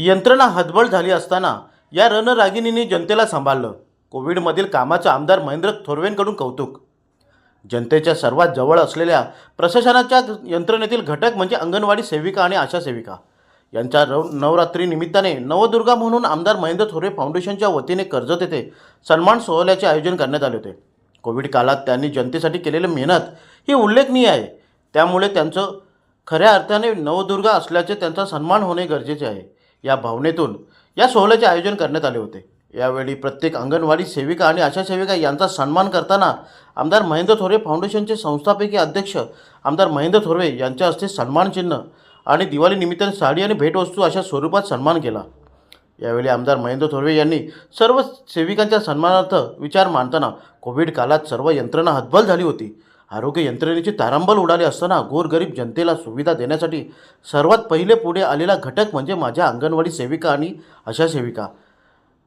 यंत्रणा हतबल झाली असताना या रणरागिणींनी जनतेला सांभाळलं. कोविडमधील कामाचं आमदार महेंद्र थोरवेंकडून कौतुक. जनतेच्या सर्वात जवळ असलेल्या प्रशासनाच्या यंत्रणेतील घटक म्हणजे अंगणवाडी सेविका आणि आशा सेविका. यांच्या रव नवरात्री निमित्ताने नवदुर्गा म्हणून आमदार महेंद्र थोरवे फाउंडेशनच्या वतीने कर्जत येथे सन्मान सोहळ्याचे आयोजन करण्यात आले होते. कोविड काळात त्यांनी जनतेसाठी केलेली मेहनत ही उल्लेखनीय आहे. त्यामुळे त्यांचं खऱ्या अर्थाने नवदुर्गा असल्याचे त्यांचा सन्मान होणे गरजेचे आहे. या भावनेतून या सोहळ्याचे आयोजन करण्यात आले होते. यावेळी प्रत्येक अंगणवाडी सेविका आणि आशा सेविका यांचा सन्मान करताना आमदार महेंद्र थोरवे फाउंडेशनचे संस्थापकीय अध्यक्ष आमदार महेंद्र थोरवे यांच्या हस्ते सन्मान चिन्ह आणि दिवाळीनिमित्ताने साडी आणि भेटवस्तू अशा स्वरूपात सन्मान केला. यावेळी आमदार महेंद्र थोरवे यांनी सर्व सेविकांच्या सन्मानार्थ विचार मांडताना कोविड काळात सर्व यंत्रणा हतबल झाली होती. आरोग्य यंत्रणेची तारांबल उडाली असताना गोरगरीब जनतेला सुविधा देण्यासाठी सर्वात पहिले पुढे आलेला घटक म्हणजे माझ्या अंगणवाडी सेविका आणि अशा सेविका.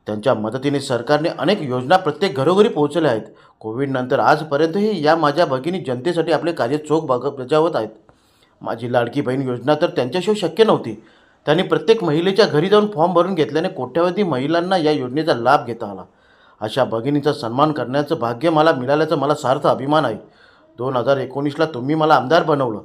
त्यांच्या मदतीने सरकारने अनेक योजना प्रत्येक घरोघरी पोहोचल्या आहेत. कोविडनंतर आजपर्यंतही या माझ्या भगिनी जनतेसाठी आपले कार्य चोख बघ बजावत आहेत. माझी लाडकी बहीण योजना तर त्यांच्याशिवाय शक्य नव्हती. त्यांनी प्रत्येक महिलेच्या घरी जाऊन फॉर्म भरून घेतल्याने कोट्यावधी महिलांना या योजनेचा लाभ घेता आला. अशा भगिनीचा सन्मान करण्याचं भाग्य मला मिळाल्याचा मला सार्थ अभिमान आहे. दोन हजार एकोणीसला तुम्ही मला आमदार बनवलं.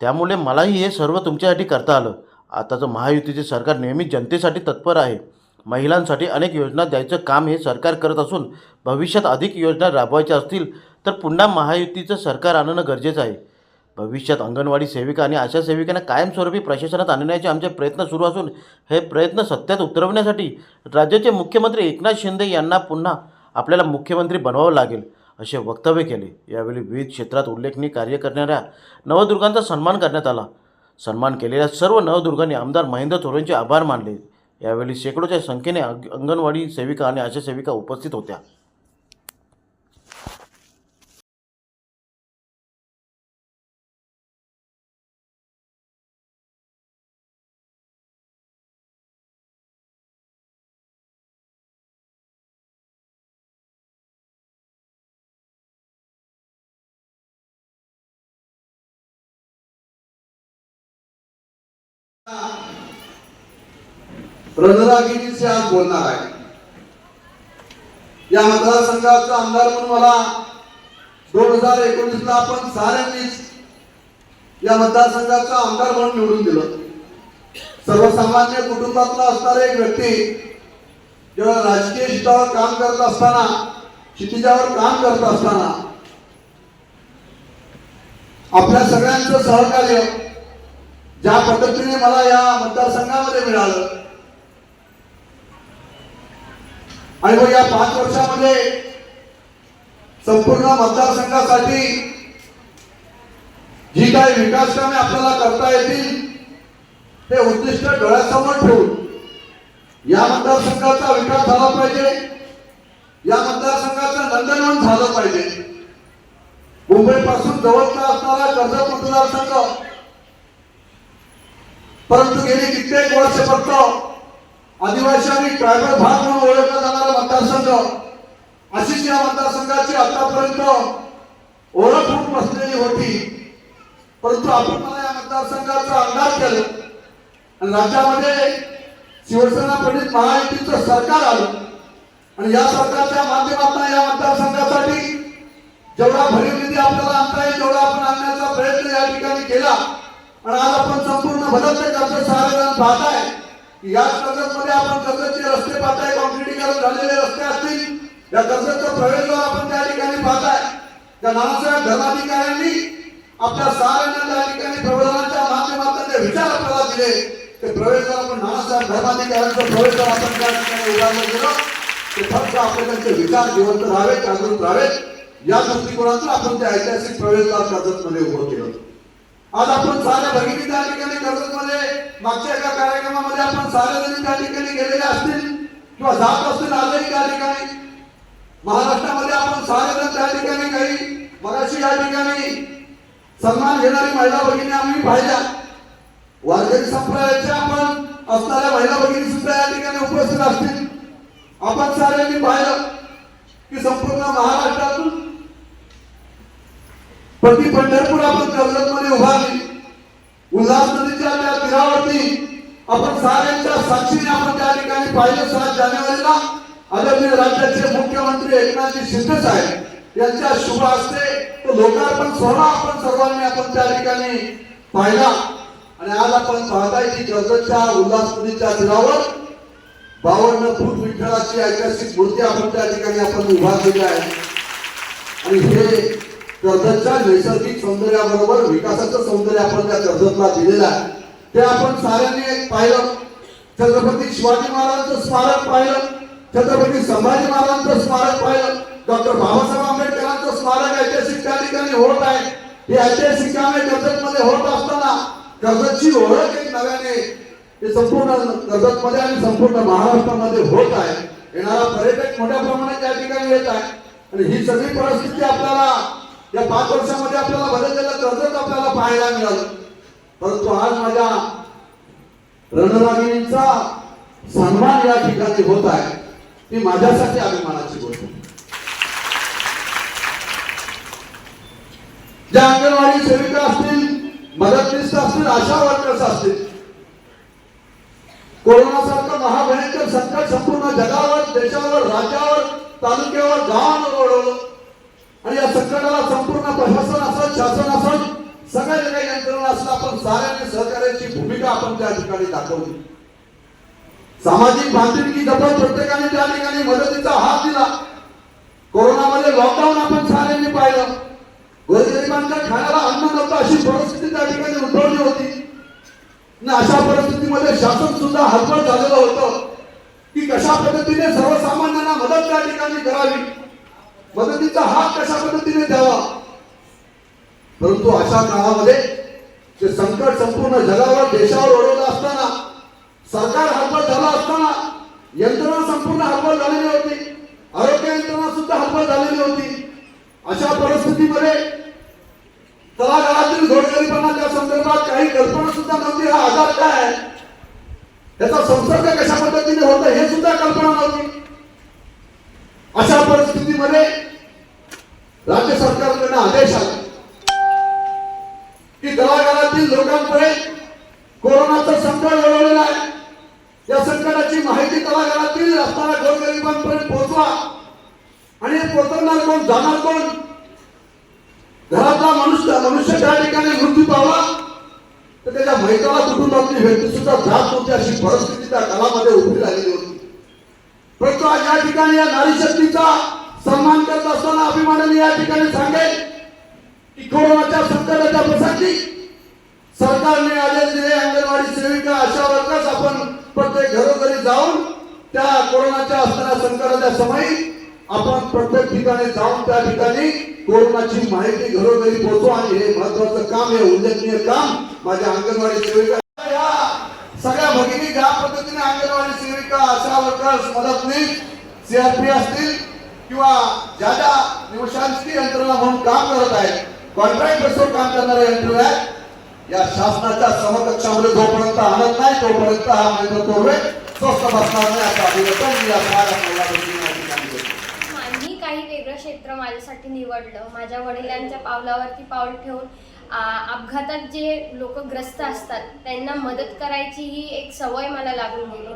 त्यामुळे मलाही हे सर्व तुमच्यासाठी करता आलं. आताचं महायुतीचे सरकार नेहमी जनतेसाठी तत्पर आहे. महिलांसाठी अनेक योजना द्यायचं काम हे सरकार करत असून भविष्यात अधिक योजना राबवायच्या असतील तर पुन्हा महायुतीचं सरकार आणणं गरजेचं आहे. भविष्यात अंगणवाडी सेविका आणि आशा सेविकांना कायमस्वरूपी प्रशासनात आणण्याचे आमचे प्रयत्न सुरू असून हे प्रयत्न सत्यात उतरवण्यासाठी राज्याचे मुख्यमंत्री एकनाथ शिंदे यांना पुन्हा आपल्याला मुख्यमंत्री बनवावं लागेल. असे वक्तव्य केले. यावेळी विविध क्षेत्रात उल्लेखनीय कार्य करणाऱ्या नवदुर्गांचा सन्मान करण्यात आला. सन्मान केलेल्या सर्व नवदुर्गांनी आमदार महेंद्र थोरेंचे आभार मानले. यावेळी शेकडोच्या संख्येने अंगणवाडी सेविका आणि आशा सेविका उपस्थित होत्या. रणरागिणीचे आज बोलणार आहे. या मतदारसंघाचा आमदार म्हणून मला दोन हजार एकोणीस ला आपण साऱ्यांनीच या मतदारसंघाचा आमदार म्हणून निवडून दिलं. सर्वसामान्य कुटुंबातला असणारा एक व्यक्ती जेव्हा राजकीय क्षेत्रावर काम करत असताना क्षितिजावर काम करत असताना आपल्या सगळ्यांचं सहकार्य ज्या पद्धतीने मला या मतदारसंघामध्ये मिळालं आणि मग या पाच वर्षामध्ये संपूर्ण मतदारसंघासाठी जी काही विकास कामे आपल्याला करता येतील ते उद्दिष्ट डोळ्यासमोर ठेवून या मतदारसंघाचा विकास झाला पाहिजे या मतदारसंघाचं नंदनवन झालं पाहिजे. मुंबई पासून जवळचा असणारा कर्जत मतदारसंघ परंतु गेली कित्येक वर्ष फक्त आदिवासी आणि ट्रायबल भाग म्हणून ओळखला जाणारा मतदारसंघ. अशीच या मतदारसंघाची आतापर्यंत ओळख होऊन बसलेली होती. परंतु आपण मला या मतदारसंघाचा अंदाज केला. आणि राज्यामध्ये शिवसेना पंडित महायुतीचं सरकार आलं. आणि या सरकारच्या माध्यमातून या मतदारसंघासाठी जेवढा भरीव निधी आपल्याला आणि आज आपण संपूर्ण बदलते कर्ज सहाय्यजन पाहताय या कर्जत मध्ये आपण कर्जतचे रस्ते पाहताय कॉन्क्रिटीकरण झालेले रस्ते असतील. या कर्जतचा प्रवेशद्वार आपण त्या ठिकाणी पाहताय त्या नानासाहेब धर्माधिकाऱ्यांनी आपल्या साऱ्यांना त्या ठिकाणी प्रबोधनाच्या माध्यमातून जे विचार आपल्याला दिले ते प्रवेशद्वार आपण नानासाहेब धर्माधिकाऱ्यांचं प्रवेशद्वार आपण त्या ठिकाणी उभारलं गेलं. ते फक्त आपले त्यांचे विचार जिवंत राहावेत जागृत राहावेत. या दृष्टिकोनातून आपण त्या ऐतिहासिक प्रवेशद्वार कर्जतमध्ये उभं केलं. आज आपण साऱ्या भगिनी त्या ठिकाणी कर्जतमध्ये मागच्या एका कार्यक्रमामध्ये आपण साऱ्या जणी त्या ठिकाणी गेलेले असतील किंवा जात असतील आजही त्या ठिकाणी महाराष्ट्रामध्ये आपण सारे जण त्या ठिकाणी काही मगाशी या ठिकाणी सन्मान घेणारी महिला भगिनी आम्ही पाहिल्या. वारकरी संप्रदायाच्या आपण असणाऱ्या महिला भगिनी सुद्धा या ठिकाणी उपस्थित असतील. आपण साऱ्यांनी पाहिलं की संपूर्ण महाराष्ट्रातून प्रति पंढरपूर आपण कर्जतमध्ये उभारली. उल्हास नदीच्या त्या तीरावरती आपण साऱ्यांच्या साक्षीने आपण त्या ठिकाणी पाहिलं. सात जानेवारीला आदरणीय राज्याचे मुख्यमंत्री एकनाथजी शिंदे साहेब यांच्या शुभ हस्ते तो लोकार्पण सोहळा आपण सर्वांनी आपण त्या ठिकाणी पाहिला. आणि आज आपण पाहताय की कर्जतच्या उल्हास नदीच्या तीरावर बावन्न फूट विठ्ठलाची ऐतिहासिक मूर्ती आपण त्या ठिकाणी आपण उभारलेली आहे. आणि हे कर्जतच्या नैसर्गिक सौंदर्याबरोबर विकासाचं सौंदर्य आपण त्या कर्जतला दिलेलं आहे. ते आपण साऱ्यांनी एक पाहिलं. छत्रपती शिवाजी महाराजांचं स्मारक पाहिलं. छत्रपती संभाजी महाराजांचं स्मारक पाहिलं. डॉक्टर बाबासाहेब आंबेडकरांचं स्मारक ऐतिहासिक त्या ठिकाणी होत आहे. हे ऐतिहासिक कामे कर्जतमध्ये होत असताना कर्जतची ओळख एक नव्याने हे संपूर्ण कर्जतमध्ये आणि संपूर्ण महाराष्ट्रामध्ये होत आहे. येणारा पर्यटक मोठ्या प्रमाणात त्या ठिकाणी येत आहे. आणि ही सगळी परिस्थिती आपल्याला या पाच वर्षामध्ये आपल्याला बदललेलं कर्जच आपल्याला पाहायला मिळालं. परंतु आज माझ्या रणरागिणींचा सन्मान या ठिकाणी होत आहे. ती माझ्यासाठी अभिमानाची गोष्ट ज्या अंगणवाडी सेविका असतील मदतनीस असतील आशा वर्कर्स असतील कोरोनासारखं महाभयंकर संकट संपूर्ण जगावर देशावर राज्यावर तालुक्यावर गावावर ओढवलं. आणि या संकटाला संपूर्ण प्रशासन असत शासन असत सगळ्या काही यंत्रणा असलं आपण साऱ्यांनी सहकार्याची भूमिका आपण त्या ठिकाणी दाखवली. सामाजिक बांधिलकी जपत प्रत्येकाने त्या ठिकाणी मदतीचा हात दिला. कोरोनामध्ये लॉकडाऊन आपण साऱ्यांनी पाहिलं. गोरगरिबांच्या खाण्याला अन्न नव्हतं अशी परिस्थिती त्या ठिकाणी उद्भवली होती. आणि अशा परिस्थितीमध्ये शासन सुद्धा हलपट झालेलं होतं की कशा पद्धतीने सर्वसामान्यांना मदत त्या ठिकाणी करावी? मदतीचा हात कशा पद्धतीने द्यावा? परंतु अशा काळामध्ये ते संकट संपूर्ण जगावर देशावर ओढवलं असताना सरकार हलपट झाला असताना यंत्रणा संपूर्ण हलपट झालेली होती. आरोग्य यंत्रणा सुद्धा हलपट झालेली होती. अशा परिस्थितीमध्ये तळागाळातील गोरगरिबांना त्या संदर्भात काही कल्पना सुद्धा नव्हती. हा आजार काय आहे? त्याचा संसर्ग कशा पद्धतीने होता हे सुद्धा कल्पना नव्हती. अशा परिस्थितीमध्ये राज्य सरकारकडनं आदेश आला की तळागाळातील लोकांपर्यंत कोरोनाचं संकट ओढवलेलं आहे. या संकटाची माहिती तळागाळातील असणाऱ्या गोरगरिबांपर्यंत पोहोचवा. आणि पोहोचवणार कोण? जाणार कोण? घरातला मनुष्य मनुष्य त्या ठिकाणी मृत्यू पावला तर त्याच्या मैताला कुटुंबातली व्यक्ती सुद्धा जात होती अशी परिस्थिती त्या काळामध्ये उभी राहिलेली होती. परंतु आज या ठिकाणी या नारी शक्तीचा सन्मान करत असताना अभिमानाने या ठिकाणी सांगेल की कोरोनाच्या संकटाच्या प्रसंगी सरकारने आदेश दिले अंगणवाडी सेविका अशा वर्कर्स आपण प्रत्येक घरोघरी जाऊन त्या कोरोनाच्या असणाऱ्या संकटाच्या समयी आपण प्रत्येक ठिकाणी जाऊन त्या ठिकाणी कोरोनाची माहिती घरोघरी पोहोचू आणि हे महत्वाचं काम हे उल्लेखनीय काम माझ्या अंगणवाडी सेविका या सगळ्या भगिनी ज्या पद्धतीने अंगणवाडी सेविका आशा वर्कर्स मदतनीस सीआरपी असतील किंवा ज्या ज्या निवशांची यंत्रणा म्हणून काम करत आहेत कॉन्ट्रॅक्ट बसवर काम करणाऱ्या यंत्रणा आहेत या शासनाच्या समकक्षामध्ये जोपर्यंत आणत नाही तोपर्यंत हा महेंद्र तोरवे स्वस्त बसणार नाही असं अभिवर्तन मी या मी काही वेगळं क्षेत्र माझ्यासाठी निवडलं. माझ्या वडिलांच्या पावलावरती पाऊल ठेवून अपघातात जे लोक ग्रस्त असतात त्यांना मदत करायची ही एक सवय मला लागून गेली.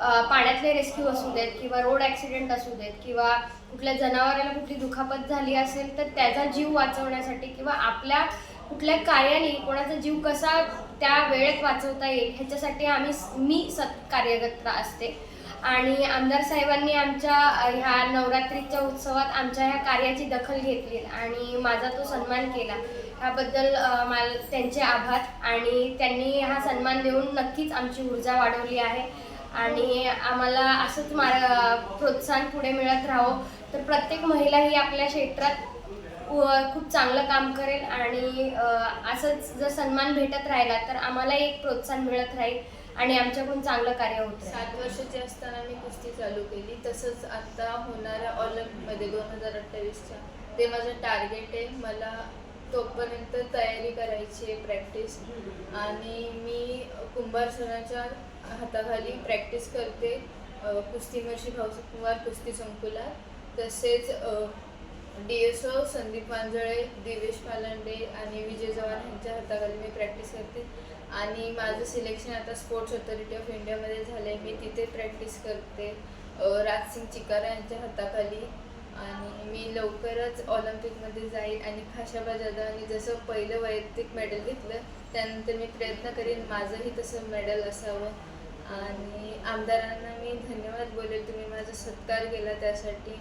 पाण्यातले रेस्क्यू असू देत किंवा रोड ॲक्सिडेंट असू देत किंवा कुठल्या जनावराला कुठली दुखापत झाली असेल तर त्याचा जीव वाचवण्यासाठी किंवा आपल्या कुठल्या कार्याने कोणाचा जीव कसा त्या वेळेत वाचवता येईल ह्याच्यासाठी आम्ही मी सत कार्यरत असते. आणि आमदार साहेबांनी आमच्या ह्या नवरात्रीच्या उत्सवात आमच्या ह्या कार्याची दखल घेतली आणि माझा तो सन्मान केला. ह्याबद्दल मला त्यांचे आभार आणि त्यांनी हा सन्मान देऊन नक्कीच आमची ऊर्जा वाढवली आहे. आणि आम्हाला असंच मार प्रोत्साहन पुढे मिळत राहावं. तर प्रत्येक महिला ही आपल्या क्षेत्रात खूप चांगलं काम करेल आणि असंच जर सन्मान भेटत राहिला तर आम्हालाही एक प्रोत्साहन मिळत राहील आणि आमच्याकडून चांगलं कार्य होत सात वर्षाची असताना मी कुस्ती चालू केली. तसंच आता होणाऱ्या ऑलिम्पिकमध्ये दोन हजार अठ्ठावीसच्या ते माझं टार्गेट आहे. मला तोपर्यंत तयारी करायची आहे प्रॅक्टिस. आणि मी कुंभार सरांच्या हाताखाली प्रॅक्टिस करते. कुस्तीमर्शी कुस्ती भाऊ कुस्ती संकुलात. तसेच D S O Sandeep Manjale Divesh Palande आणि विजय चव्हाण यांच्या हाताखाली मी प्रॅक्टिस करते. आणि माझं सिलेक्शन आता स्पोर्ट्स ऑथॉरिटी ऑफ इंडियामध्ये झालं आहे मी तिथे प्रॅक्टिस करते. राजसिंग चिकारा यांच्या हाताखाली. आणि मी लवकरच ऑलिम्पिकमध्ये जाईल. आणि खाशाबा जाधवांनी जसं पहिलं वैयक्तिक मेडल घेतलं त्यानंतर मी प्रयत्न करेन माझंही तसं मेडल असावं. आणि आमदारांना मी धन्यवाद बोलेल तुम्ही माझा सत्कार केला त्यासाठी.